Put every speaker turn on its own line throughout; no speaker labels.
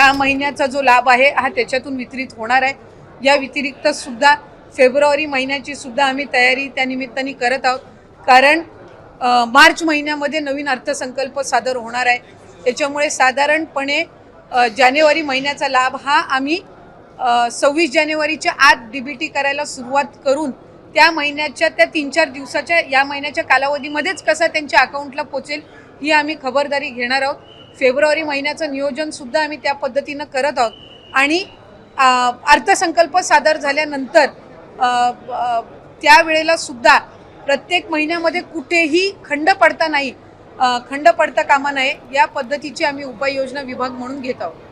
त्या महिन्याचा जो लाभ आहे हा त्याच्यातून वितरित होणार आहे. या व्यतिरिक्त सुद्धा फेब्रुवारी महिन्याची सुद्धा आम्ही तयारी त्या निमित्ताने करत आहोत. कारण मार्च महिन्यामध्ये नवीन अर्थसंकल्प सादर होणार आहे. त्याच्यामुळे साधारणपणे जानेवारी महिन्याचा लाभ हा आम्ही सव्वीस जानेवारीच्या आत डी बी टी करायला सुरुवात करून त्या महिन्याच्या त्या तीन चार दिवसाच्या या महिन्याच्या कालावधीमध्येच कसा त्यांच्या अकाउंटला पोचेल ही आम्ही खबरदारी घेणार आहोत. फेब्रुवारी महिन्याचं नियोजनसुद्धा आम्ही त्या पद्धतीनं करत आहोत. आणि अर्थसंकल्प सादर झाल्यानंतर त्यावेळेला सुद्धा प्रत्येक महिन्यामध्ये कुठेही खंड पडता नाही खंड पडता कामा नये या पद्धतीची आम्ही उपाययोजना विभाग म्हणून घेत आहोत.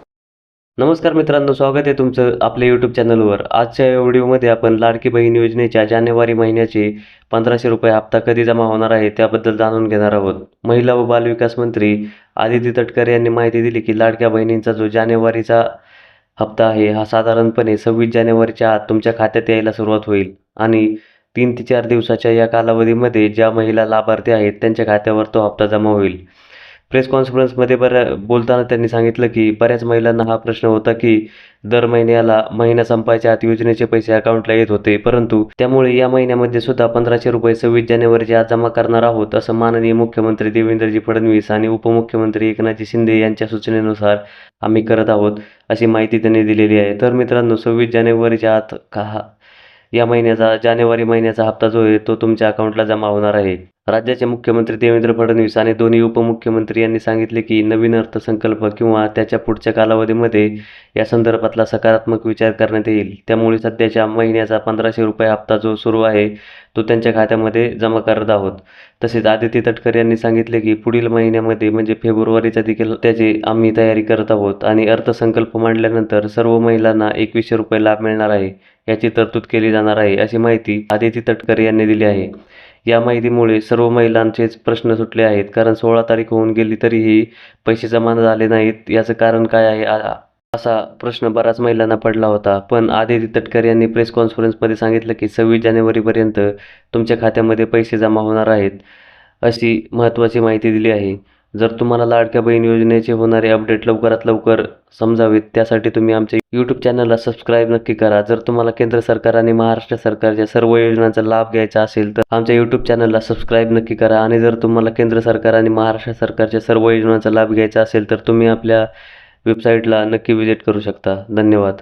नमस्कार मित्रांनो स्वागत आहे तुमचं आपल्या यूट्यूब चॅनलवर आजच्या या व्हिडिओमध्ये आपण लाडकी बहीण योजनेच्या जानेवारी महिन्याचे पंधराशे रुपये हप्ता कधी जमा होणार आहे त्याबद्दल जाणून घेणार आहोत. महिला व बालविकास मंत्री आदिती तटकरे यांनी माहिती दिली की लाडक्या बहिणींचा जो जानेवारीचा हप्ता आहे हा साधारणपणे सव्वीस जानेवारीच्या आत तुमच्या खात्यात यायला सुरुवात होईल. आणि तीन ते चार दिवसाच्या या कालावधीमध्ये ज्या महिला लाभार्थी आहेत त्यांच्या खात्यावर तो हप्ता जमा होईल. प्रेस कॉन्फरन्समध्ये बऱ्या बोलताना त्यांनी सांगितलं की बऱ्याच महिलांना हा प्रश्न होता की दर महिन्याला महिना संपायच्या आत योजनेचे पैसे अकाउंटला येत होते. परंतु त्यामुळे या महिन्यामध्ये सुद्धा पंधराशे रुपये सव्वीस जानेवारीच्या आत जमा करणार आहोत असं माननीय मुख्यमंत्री देवेंद्रजी फडणवीस आणि उपमुख्यमंत्री एकनाथजी शिंदे यांच्या सूचनेनुसार आम्ही करत आहोत अशी माहिती त्यांनी दिलेली आहे. तर मित्रांनो सव्वीस जानेवारीच्या आत का हा- या महिन्याचा जानेवारी महिन्याचा हप्ता जो आहे तो तुमच्या अकाउंटला जमा होणार आहे. राज्याचे मुख्यमंत्री देवेंद्र फडणवीस आणि दोन्ही उपमुख्यमंत्री यांनी सांगितले की नवीन अर्थसंकल्प किंवा त्याच्या पुढच्या कालावधीमध्ये या संदर्भातला सकारात्मक विचार करण्यात येईल. त्यामुळे सध्याच्या महिन्याचा पंधराशे रुपये हप्ता जो सुरू आहे तो त्यांच्या खात्यामध्ये जमा करत आहोत. तसेच आदिती तटकर यांनी सांगितले की पुढील महिन्यामध्ये म्हणजे फेब्रुवारीचा देखील त्याची आम्ही तयारी करत आहोत आणि अर्थसंकल्प मांडल्यानंतर सर्व महिलांना एकवीसशे रुपये लाभ मिळणार आहे याची तरतूद केली जाणार आहे अशी माहिती आदिती तटकरे यांनी दिली आहे. या माहितीमुळे सर्व महिलांचेच प्रश्न सुटले आहेत. कारण सोळा तारीख होऊन गेली तरीही पैसे जमा झाले नाहीत. याचं कारण काय आहे? असा प्रश्न बऱ्याच महिलांना पडला होता. पण आदिती तटकर यांनी प्रेस कॉन्फरन्समध्ये सांगितलं की सव्वीस जानेवारीपर्यंत तुमच्या खात्यामध्ये पैसे जमा होणार आहेत अशी महत्त्वाची माहिती दिली आहे. जर तुम्हाला लाडक्या बहीण योजनेचे होणारे अपडेट लवकरात लवकर समजावेत त्यासाठी तुम्ही आमच्या यूट्यूब चॅनलला सबस्क्राईब नक्की करा. जर तुम्हाला केंद्र सरकार आणि महाराष्ट्र सरकारच्या सर्व योजनांचा लाभ घ्यायचा असेल तर आमच्या यूट्यूब चॅनलला सबस्क्राईब नक्की करा. आणि जर तुम्हाला केंद्र सरकार आणि महाराष्ट्र सरकारच्या सर्व योजनांचा लाभ घ्यायचा असेल तर तुम्ही आपल्या वेबसाईटला नक्की विजिट करू शकता. धन्यवाद.